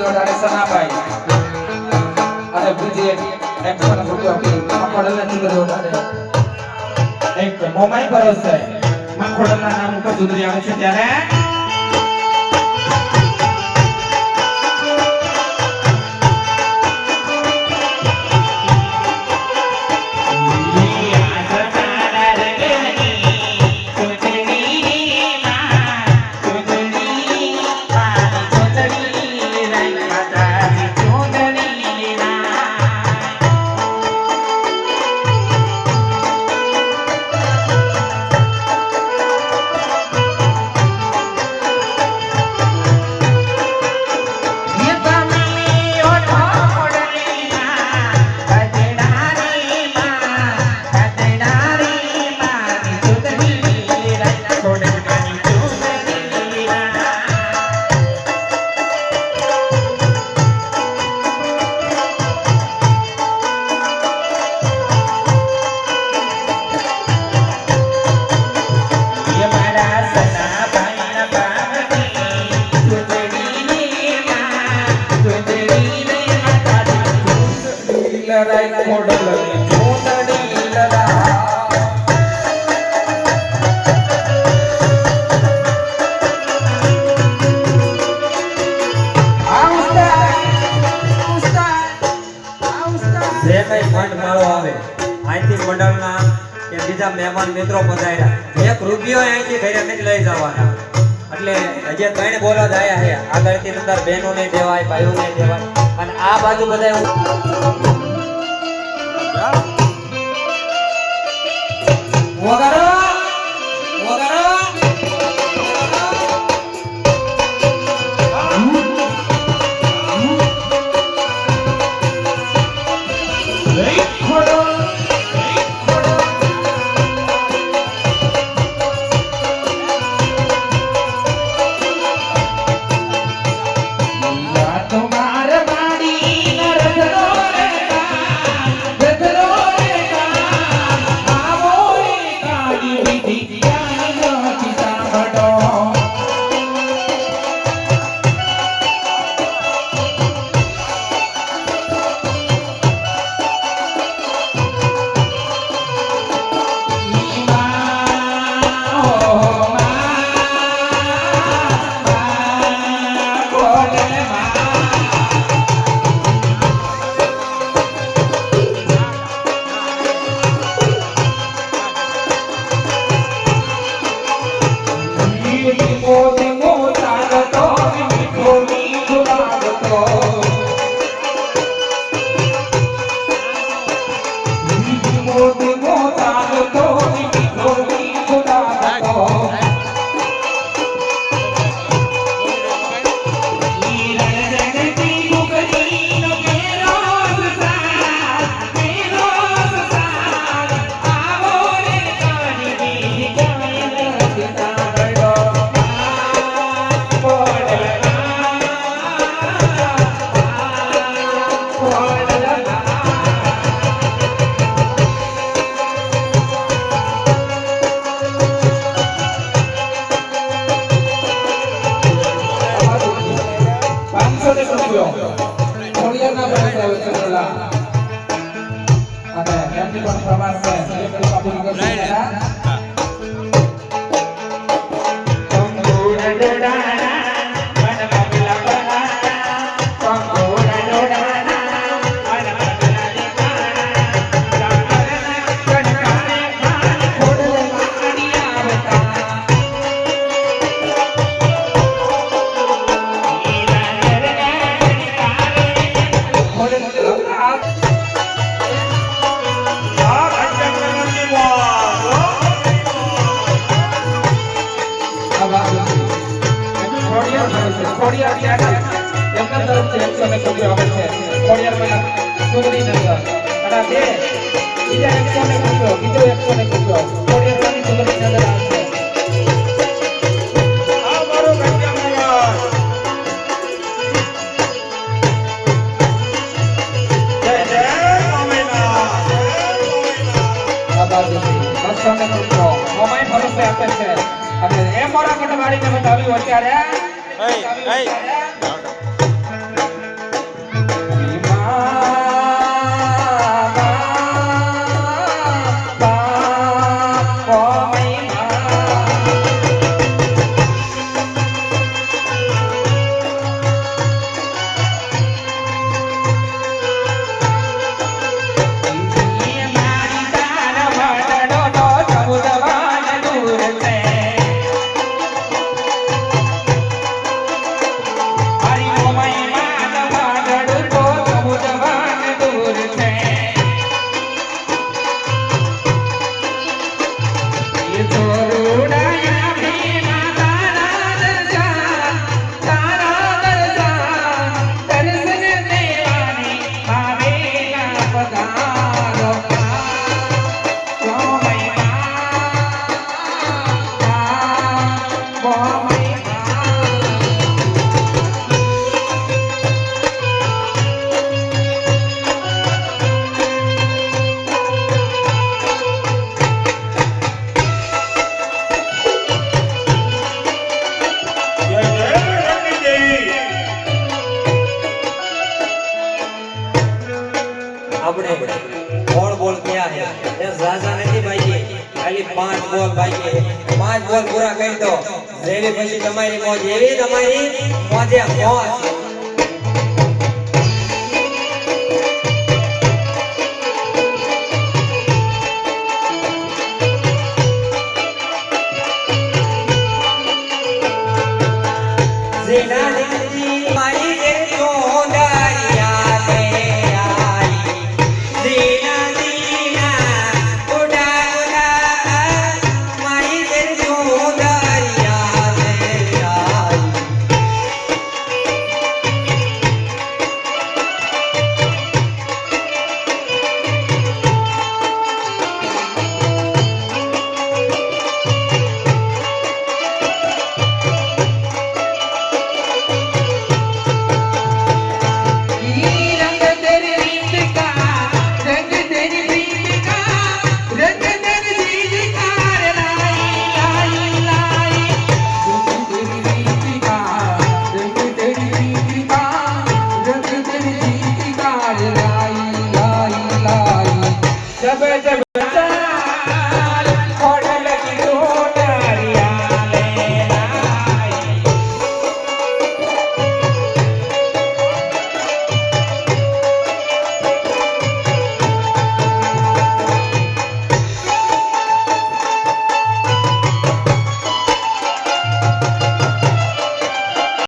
સુંદરી વડાડે સનાભાઈ. અને બીજી એક એકસો ને રૂપિયો આપી. આ ખોરલને સુંદરી એક મોમાઈ ભરોસે માં નામ ઉપર સુંદરી આવે છે ત્યારે. મંડળના કે બીજા મહેમાન મિત્રો પધાર્યા. એક રૂપિયો અહીંથી ઘરે નથી લઈ જવાના. એટલે હજી ત્રણ બોલો જ આવ્યા છે. આગળથી અંદર બહેનો નહીં દેવાય ભાઈઓ નહીં દેવાય. અને આ બાજુ બધા વગાડો Thank you. રૂપિયો ખોડિયારના પૈસા આવે છે પેલા અને એમની પણ પ્રમાણ છે. છે અત્યારે પાંચ બોલ ભાઈ પાંચ બોલ પૂરા કરી દો. જેવી પછી તમારી મોજ, એવી તમારી મોજે મોજ.